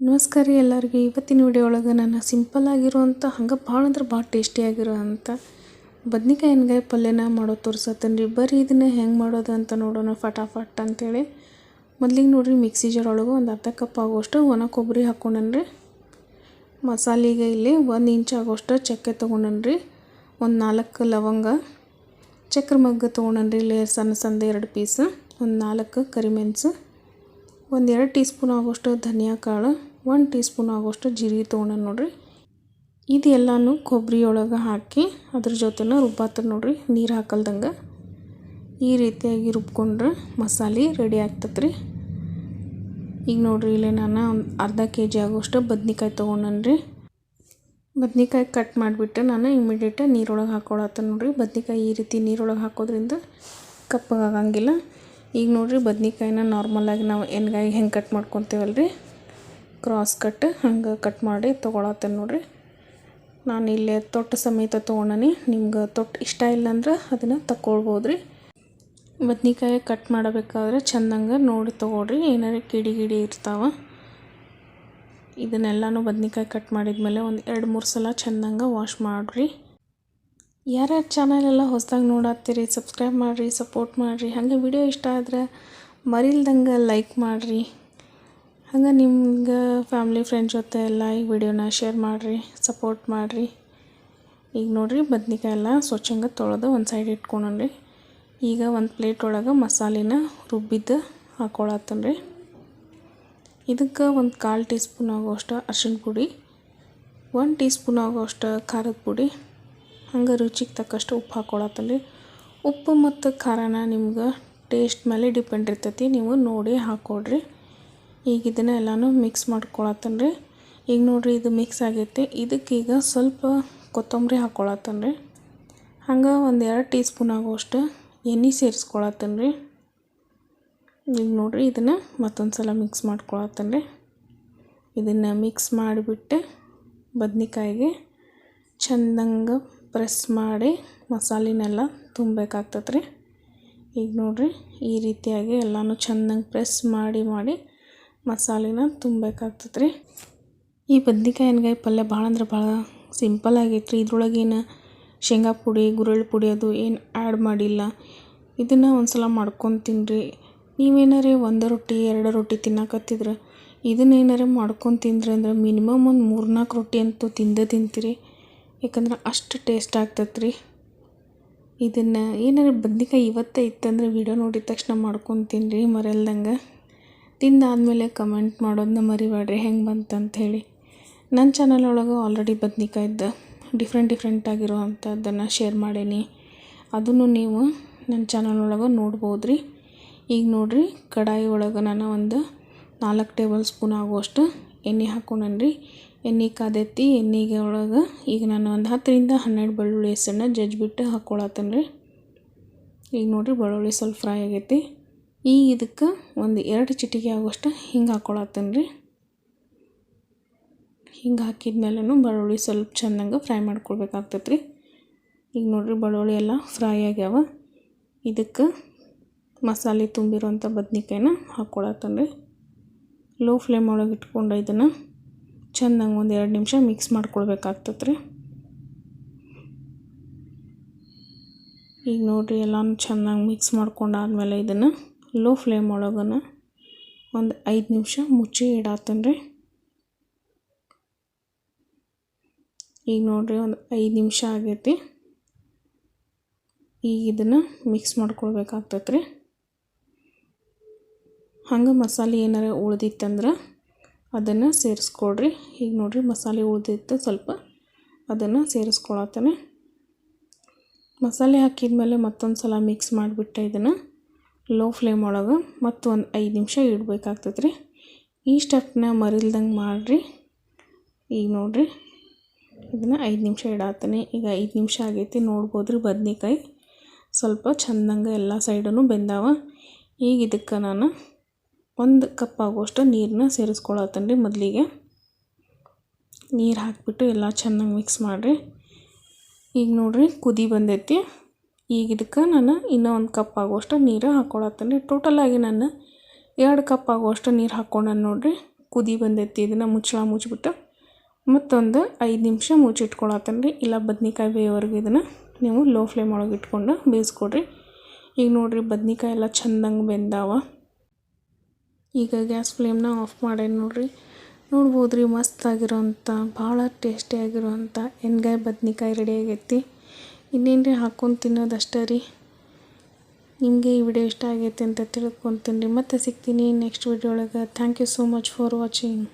ನಮಸ್ಕಾರ ರೀ ಎಲ್ಲರಿಗೂ. ಇವತ್ತಿನ ವಿಡಿಯೋ ಒಳಗೆ ನಾನು ಸಿಂಪಲ್ ಆಗಿರುವಂಥ, ಹಂಗೆ ಭಾಳ ಅಂದ್ರೆ ಭಾಳ ಟೇಸ್ಟಿಯಾಗಿರೋವಂಥ ಬದ್ನಿಕಾಯಿ ಎಣ್ಗಾಯಿ ಪಲ್ಯನ ಮಾಡೋದು ತೋರಿಸತ್ತೇನೆ ರೀ ಬರೀ ಇದನ್ನ ಹೆಂಗೆ ಮಾಡೋದು ಅಂತ ನೋಡೋಣ ಫಟಾಫಟ್ ಅಂತೇಳಿ. ಮೊದ್ಲಿಗೆ ನೋಡಿರಿ, ಮಿಕ್ಸಿ ಜಾರ್ ಒಳಗೆ ಒಂದು ಅರ್ಧ ಕಪ್ ಆಗೋಷ್ಟು ಒಣ ಕೊಬ್ಬರಿ ಹಾಕ್ಕೊಂಡೇನಿ ಮಸಾಲೆಗೆ ಇಲ್ಲಿ ಒಂದು ಇಂಚ್ ಆಗೋಷ್ಟು ಚಕ್ಕೆ ರೀ ಒಂದು ನಾಲ್ಕು ಲವಂಗ. ಚಕ್ರ ಮಗ್ಗ ತೊಗೊಂಡನ್ ರೀ ಇಲ್ಲಿ ಸಣ್ಣ ಸಣ್ಣ ಎರಡು ಪೀಸ್ ಒಂದು ನಾಲ್ಕು ಕರಿಮೆಣಸು. ಒಂದೆರಡು ಟೀ ಸ್ಪೂನ್ ಆಗೋಷ್ಟು ಧನಿಯಾ ಕಾಳು. ಒಂದು ಟೀ ಸ್ಪೂನ್ ಆಗೋಷ್ಟು ಜೀರಿಗೆ ತೊಗೊಂಡೆ ನೋಡ್ರಿ. ಇದು ಎಲ್ಲನೂ ಕೊಬ್ಬರಿ ಒಳಗೆ ಹಾಕಿ ಅದ್ರ ಜೊತೆನ ರುಬ್ಬಾತ ನೋಡ್ರಿ, ನೀರು ಹಾಕಲ್ದಂಗೆ. ಈ ರೀತಿಯಾಗಿ ರುಬ್ಕೊಂಡ್ರೆ ಮಸಾಲೆ ರೆಡಿ ಆಗ್ತದೆ ರೀ ಈಗ ನೋಡ್ರಿ, ಇಲ್ಲಿ ನಾನು ಅರ್ಧ ಕೆ ಜಿ ಆಗೋಷ್ಟು ಬದ್ನಿಕಾಯಿ ತೊಗೊಂಡನ್ರಿ ಬದ್ನಿಕಾಯಿ ಕಟ್ ಮಾಡಿಬಿಟ್ಟು ನಾನು ಇಮಿಡಿಯೇಟಾಗಿ ನೀರೊಳಗೆ ಹಾಕೊಳತ್ತ ನೋಡ್ರಿ. ಬದ್ನಿಕಾಯಿ ಈ ರೀತಿ ನೀರೊಳಗೆ ಹಾಕೋದ್ರಿಂದ ಕಪ್ಪಗಾಗಂಗಿಲ್ಲ ಈಗ ನೋಡ್ರಿ, ಬದ್ನಿಕಾಯಿನ ನಾರ್ಮಲಾಗಿ ನಾವು ಎಣ್ಗಾಯಿ ಹೆಂಗೆ ಕಟ್ ಮಾಡ್ಕೊತೀವಲ್ಲ ರೀ ಕ್ರಾಸ್ ಕಟ್ ಹಂಗೆ ಕಟ್ ಮಾಡಿ ತೊಗೊಳತ್ತೇನೆ ನೋಡಿರಿ. ನಾನು ಇಲ್ಲೇ ತೊಟ್ಟು ಸಮೇತ ತೊಗೊಂಡನಿ, ನಿಮ್ಗೆ ತೊಟ್ಟು ಇಷ್ಟ ಇಲ್ಲ ಅಂದ್ರೆ ಅದನ್ನು ತಗೊಳ್ಬೋದು ರೀ ಬದ್ನಿಕಾಯಿ ಕಟ್ ಮಾಡಬೇಕಾದ್ರೆ ಚೆಂದಂಗೆ ನೋಡಿ ತೊಗೊಳ್ರಿ, ಏನಾರು ಕಿಡಿ ಗಿಡಿ ಇರ್ತಾವೆ. ಇದನ್ನೆಲ್ಲನೂ ಬದ್ನಿಕಾಯಿ ಕಟ್ ಮಾಡಿದ್ಮೇಲೆ ಒಂದು ಎರಡು ಮೂರು ಸಲ ಚೆಂದಂಗೆ ವಾಶ್ ಮಾಡಿರಿ. ಯಾರ್ಯಾರು ಚಾನಲೆಲ್ಲ ಹೊಸದಾಗಿ ನೋಡತ್ತೀರಿ ಸಬ್ಸ್ಕ್ರೈಬ್ ಮಾಡಿರಿ ಸಪೋರ್ಟ್ ಮಾಡಿರಿ, ಹಾಗೆ ವಿಡಿಯೋ ಇಷ್ಟ ಆದ್ರೆ ಮರಿಲ್ದಂಗೆ ಲೈಕ್ ಮಾಡಿರಿ. ಹಂಗೆ ನಿಮ್ಗೆ ಫ್ಯಾಮ್ಲಿ ಫ್ರೆಂಡ್ಸ್ ಜೊತೆ ಎಲ್ಲ ಈ ವಿಡಿಯೋನ ಶೇರ್ ಮಾಡಿರಿ ಸಪೋರ್ಟ್ ಮಾಡಿರಿ. ಈಗ ನೋಡಿರಿ ಬದ್ನಿಕಾಯಿ ಎಲ್ಲ ಸ್ವಚ್ಛಂಗೆ ತೊಳೆದು ಒಂದು ಸೈಡ್ ಇಟ್ಕೊಂಡ್ರಿ ಈಗ ಒಂದು ಪ್ಲೇಟ್ ಒಳಗೆ ಮಸಾಲಿನ ರುಬ್ಬಿದ್ದು ಹಾಕ್ಕೊಳತ್ತನ್ರಿ ಇದಕ್ಕೆ ಒಂದು ಕಾಲು ಟೀ ಸ್ಪೂನ್ ಆಗೋಷ್ಟು ಅರ್ಶಿಣ ಪುಡಿ, ಒಂದು ಟೀ ಸ್ಪೂನ್ ಆಗೋಷ್ಟು ಖಾರದ ಪುಡಿ, ಹಂಗೆ ರುಚಿಗೆ ತಕ್ಕಷ್ಟು ಉಪ್ಪು ಹಾಕ್ಕೊಳತ್ತಲ್ರಿ ಉಪ್ಪು ಮತ್ತು ಖಾರನ ನಿಮ್ಗೆ ಟೇಸ್ಟ್ ಮೇಲೆ ಡಿಪೆಂಡ್ ಇರ್ತೈತಿ, ನೀವು ನೋಡಿ ಹಾಕ್ಕೊಡ್ರಿ ಈಗ ಇದನ್ನು ಎಲ್ಲನೂ ಮಿಕ್ಸ್ ಮಾಡ್ಕೊಳತ್ತನ್ರಿ. ಈಗ ನೋಡಿರಿ ಇದು ಮಿಕ್ಸ್ ಆಗೈತಿ. ಇದಕ್ಕೀಗ ಸ್ವಲ್ಪ ಕೊತ್ತಂಬರಿ ಹಾಕ್ಕೊಳತ್ತನ್ರಿ ಹಂಗೆ ಒಂದು ಎರಡು ಟೀ ಸ್ಪೂನ್ ಆಗುವಷ್ಟು ಎಣ್ಣೆ ಸೇರಿಸ್ಕೊಳತ್ತನ್ರಿ. ಈಗ ನೋಡಿರಿ ಇದನ್ನು ಮತ್ತೊಂದು ಸಲ ಮಿಕ್ಸ್ ಮಾಡ್ಕೊಳತ್ತನ್ರಿ. ಇದನ್ನು ಮಿಕ್ಸ್ ಮಾಡಿಬಿಟ್ಟು ಬದ್ನಿಕಾಯಿಗೆ ಚೆಂದಂಗೆ ಪ್ರೆಸ್ ಮಾಡಿ ಮಸಾಲೆನೆಲ್ಲ ತುಂಬಬೇಕಾಗ್ತದೆ ರೀ ಈಗ ನೋಡಿರಿ ಈ ರೀತಿಯಾಗಿ ಎಲ್ಲನೂ ಚೆಂದಂಗೆ ಪ್ರೆಸ್ ಮಾಡಿ ಮಾಡಿ ಮಸಾಲೆನ ತುಂಬಬೇಕಾಗ್ತದೆ ರೀ ಈ ಬದ್ನಿಕಾಯಿ ಎಣ್ಗಾಯಿ ಪಲ್ಯ ಭಾಳ ಅಂದ್ರೆ ಭಾಳ ಸಿಂಪಲ್ ಆಗೈತೆ ರೀ ಇದ್ರೊಳಗೇನು ಶೇಂಗಾ ಪುಡಿ, ಗುರೆಳ್ಳು ಪುಡಿ ಅದು ಏನು ಆ್ಯಡ್ ಮಾಡಿಲ್ಲ. ಇದನ್ನು ಒಂದು ಸಲ ಮಾಡ್ಕೊಂಡು ತಿನ್ನಿರಿ ನೀವೇನಾರೇ ಒಂದು ರೊಟ್ಟಿ, ಎರಡು ರೊಟ್ಟಿ ತಿನ್ನಕತ್ತಿದ್ರೆ ಇದನ್ನೇನಾರು ಮಾಡ್ಕೊಂಡು ತಿಂದ್ರಿ ಅಂದ್ರೆ ಮಿನಿಮಮ್ ಒಂದು ಮೂರು ನಾಲ್ಕು ರೊಟ್ಟಿ ಅಂತೂ ತಿಂದೇ ತಿಂತೀರಿ. ಯಾಕಂದ್ರೆ ಅಷ್ಟು ಟೇಸ್ಟ್ ಆಗ್ತೈತೆ ರೀ ಇದನ್ನು ಏನಾರ ಬದ್ನಿಕಾಯಿ ಇವತ್ತೇ ಇತ್ತಂದ್ರೆ ವಿಡಿಯೋ ನೋಡಿದ ತಕ್ಷಣ ಮಾಡ್ಕೊಂಡು ತಿನ್ನಿರಿ ಮರೆಯಲ್ದಂಗೆ. ತಿಂದಾದ್ಮೇಲೆ ಕಮೆಂಟ್ ಮಾಡೋದನ್ನ ಮರಿಬೇಡ್ರಿ ಹೆಂಗೆ ಬಂತಂತ ಹೇಳಿ ನನ್ನ ಚಾನಲ್ ಒಳಗೆ ಆಲ್ರೆಡಿ ಬದ್ನಿಕಾಯ್ದು ಡಿಫ್ರೆಂಟ್ ಡಿಫ್ರೆಂಟ್ ಅಂಥದ್ದನ್ನು ಶೇರ್ ಮಾಡೇನಿ. ಅದನ್ನು ನೀವು ನನ್ನ ಚಾನಲ್ ಒಳಗೆ ನೋಡ್ಬೋದು ರೀ ಈಗ ನೋಡಿರಿ, ಕಡಾಯಿ ಒಳಗೆ ನಾನು ಒಂದು ನಾಲ್ಕು ಟೇಬಲ್ ಸ್ಪೂನ್ ಆಗುವಷ್ಟು ಎಣ್ಣೆ ಹಾಕ್ಕೊಂಡೇನಿ ಎಣ್ಣೆ ಕಾದೈತಿ ಎಣ್ಣೆಗೆ ಒಳಗೆ ಈಗ ನಾನು ಒಂದು ಹತ್ತರಿಂದ ಹನ್ನೆರಡು ಬೆಳ್ಳುಳ್ಳಿ ಹೆಸರನ್ನ ಜಜ್ಜಿಬಿಟ್ಟು ಹಾಕ್ಕೊಳತ್ತೇನೆ ರೀ ಈಗ ನೋಡಿರಿ, ಬೆಳ್ಳುಳ್ಳಿ ಸ್ವಲ್ಪ ಫ್ರೈ ಆಗೈತಿ. ಈಗ ಇದಕ್ಕೆ ಒಂದು ಎರಡು ಚಿಟಿಕೆ ಆಗುವಷ್ಟು ಹಿಂಗೆ ಹಾಕ್ಕೊಳತ್ತೀನಿ ರೀ ಹಿಂಗೆ ಹಾಕಿದ್ಮೇಲೂ ಬೆಳ್ಳುಳ್ಳಿ ಸ್ವಲ್ಪ ಚೆಂದಂಗೆ ಫ್ರೈ ಮಾಡ್ಕೊಳ್ಬೇಕಾಗ್ತೈತೆ ರೀ ಈಗ ನೋಡಿರಿ ಬೆಳ್ಳುಳ್ಳಿ ಎಲ್ಲ ಫ್ರೈ ಆಗ್ಯಾವ. ಇದಕ್ಕೆ ಮಸಾಲೆ ತುಂಬಿರೋಂಥ ಬದ್ನಿಕಾಯಿನ ಹಾಕ್ಕೊಳತ್ತೇನೆ ರೀ ಲೋ ಫ್ಲೇಮ್ ಒಳಗೆ ಇಟ್ಕೊಂಡು ಇದನ್ನು ಚೆಂದಂಗೆ ಒಂದು ಎರಡು ನಿಮಿಷ ಮಿಕ್ಸ್ ಮಾಡ್ಕೊಳ್ಬೇಕಾಗ್ತೈತೆ ರೀ ಈಗ ನೋಡಿರಿ ಎಲ್ಲನೂ ಚೆನ್ನಾಗಿ ಮಿಕ್ಸ್ ಮಾಡ್ಕೊಂಡಾದ್ಮೇಲೆ ಇದನ್ನು ಲೋ ಫ್ಲೇಮ್ ಒಳಗನ ಒಂದು ಐದು ನಿಮಿಷ ಮುಚ್ಚಿ ಇಡತ್ತೇನೆ ರೀ ಈಗ ನೋಡಿರಿ ಒಂದು ಐದು ನಿಮಿಷ ಆಗೈತಿ. ಈಗ ಇದನ್ನು ಮಿಕ್ಸ್ ಮಾಡ್ಕೊಳ್ಬೇಕಾಗ್ತೈತೆ ರೀ ಹಂಗೆ ಮಸಾಲೆ ಏನಾರ ಉಳ್ದಿತ್ತಂದ್ರೆ ಅದನ್ನು ಸೇರಿಸ್ಕೊಳ್ರಿ. ಈಗ ನೋಡಿರಿ ಮಸಾಲೆ ಉಳಿದಿತ್ತು ಸ್ವಲ್ಪ ಅದನ್ನು ಸೇರಿಸ್ಕೊಳತ್ತೇನೆ. ಮಸಾಲೆ ಹಾಕಿದ್ಮೇಲೆ ಮತ್ತೊಂದು ಸಲ ಮಿಕ್ಸ್ ಮಾಡಿಬಿಟ್ಟೆ ಇದನ್ನು. ಲೋ ಫ್ಲೇಮ್ ಒಳಗೆ ಮತ್ತು ಒಂದು ಐದು ನಿಮಿಷ ಇಡಬೇಕಾಗ್ತದೆ ರೀ ಈ ಸ್ಟೆಪ್ನ ಮರಿಲ್ದಂಗೆ ಮಾಡಿರಿ. ಈಗ ನೋಡಿರಿ. ಇದನ್ನು ಐದು ನಿಮಿಷ ಇಡಾತಾನೆ. ಈಗ ಐದು ನಿಮಿಷ ಆಗೈತಿ. ನೋಡ್ಬೋದು ರೀ ಬದನೇಕಾಯಿ. ಸ್ವಲ್ಪ ಚೆಂದಂಗೆ ಎಲ್ಲ ಸೈಡೂ ಬೆಂದಾವ. ಈಗ ಇದಕ್ಕೆ ನಾನು ಒಂದು ಕಪ್ ಆಗುವಷ್ಟು ನೀರನ್ನ ಸೇರಿಸ್ಕೊಳತ್ತೇನೆ ರೀ ಮೊದಲಿಗೆ. ನೀರು ಹಾಕಿಬಿಟ್ಟು ಎಲ್ಲ ಚೆನ್ನಾಗಿ ಮಿಕ್ಸ್ ಮಾಡಿರಿ. ಈಗ ನೋಡಿರಿ ಕುದಿ ಬಂದೈತಿ. ಈಗ ಇದಕ್ಕೆ ನಾನು ಇನ್ನೂ ಒಂದು ಕಪ್ ಆಗುವಷ್ಟು ನೀರು ಹಾಕ್ಕೊಳತ್ತೇನೆ. ಟೋಟಲಾಗಿ ನಾನು ಎರಡು ಕಪ್ ಆಗುವಷ್ಟು ನೀರು ಹಾಕ್ಕೊಂಡು ನೋಡಿರಿ, ಕುದಿ ಬಂದೈತಿ, ಇದನ್ನು ಮುಚ್ಚಳ ಮುಚ್ಚಿಬಿಟ್ಟು ಮತ್ತೊಂದು ಐದು ನಿಮಿಷ ಮುಚ್ಚಿಟ್ಕೊಳತ್ತೇನೆ ರೀ. ಇಲ್ಲ ಬದ್ನಿಕಾಯಿ ಬೇಯೋವರೆಗೂ ಇದನ್ನು ನೀವು ಲೋ ಫ್ಲೇಮ್ ಒಳಗೆ ಇಟ್ಕೊಂಡು ಬೇಯಿಸ್ಕೊಡ್ರಿ. ಈಗ ನೋಡಿರಿ ಬದ್ನಿಕಾಯಿ ಎಲ್ಲ ಚೆಂದಂಗೆ ಬೆಂದಾವ. ಈಗ ಗ್ಯಾಸ್ ಫ್ಲೇಮ್ನ ಆಫ್ ಮಾಡಿ ನೋಡಿರಿ. ನೋಡ್ಬೋದು ರೀ ಮಸ್ತಾಗಿರೋಂಥ, ಭಾಳ ಟೇಸ್ಟಿಯಾಗಿರೋಂಥ ಎಣ್ಗಾಯಿ ಬದ್ನಿಕಾಯಿ ರೆಡಿ ಆಗೈತಿ. ಇನ್ನೇನು ಹಾಕ್ಕೊಂಡು ತಿನ್ನೋದಷ್ಟೇ ರೀ? ನಿಮಗೆ ಈ ವಿಡಿಯೋ ಇಷ್ಟ ಆಗೈತೆ ಅಂತ ತಿಳ್ಕೊತೀನಿ. ಮತ್ತೆ ಸಿಗ್ತೀನಿ ನೆಕ್ಸ್ಟ್ ವಿಡಿಯೋ ಒಳಗೆ. Thank you so much for watching